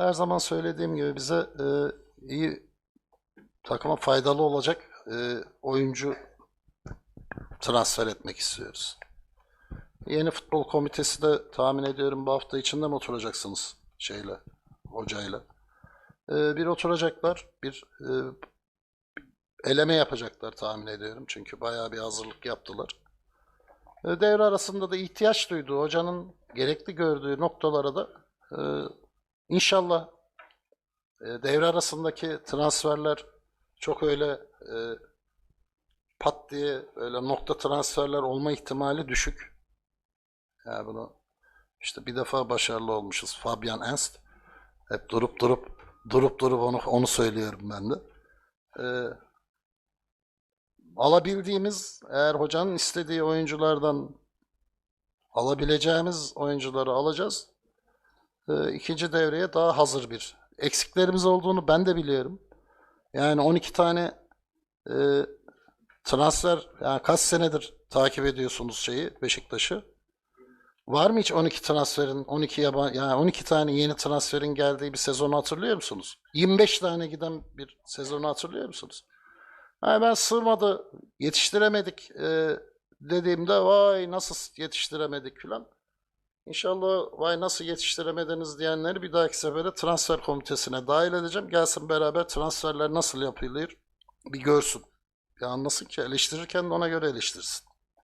her zaman söylediğim gibi bize e, iyi takıma faydalı olacak e, oyuncu transfer etmek istiyoruz. Yeni futbol komitesi de tahmin ediyorum bu hafta içinde mi oturacaksınız şeyle, hocayla? E, bir oturacaklar, bir e, eleme yapacaklar tahmin ediyorum. Çünkü bayağı bir hazırlık yaptılar. E, Devre arasında da ihtiyaç duyduğu, hocanın gerekli gördüğü noktalara da e, inşallah e, devre arasındaki transferler çok öyle e, pat diye öyle nokta transferler olma ihtimali düşük. Yani bunu işte bir defa başarılı olmuşuz. Fabian Ernst. Hep durup durup durup durup onu onu söylüyorum ben de. E, alabildiğimiz eğer hocanın istediği oyunculardan alabileceğimiz oyuncuları alacağız. Ee, ikinci devreye daha hazır bir eksiklerimiz olduğunu ben de biliyorum. Yani 12 tane e, transfer yani kaç senedir takip ediyorsunuz şeyi Beşiktaş'ı? Var mı hiç 12 transferin 12 yaban yani 12 tane yeni transferin geldiği bir sezonu hatırlıyor musunuz? 25 tane giden bir sezonu hatırlıyor musunuz? Ha, ben sığmadı, yetiştiremedik e, dediğimde vay nasıl yetiştiremedik filan. İnşallah vay nasıl yetiştiremediniz diyenleri bir dahaki sefere transfer komitesine dahil edeceğim. Gelsin beraber transferler nasıl yapılır bir görsün. Bir anlasın ki eleştirirken de ona göre eleştirsin.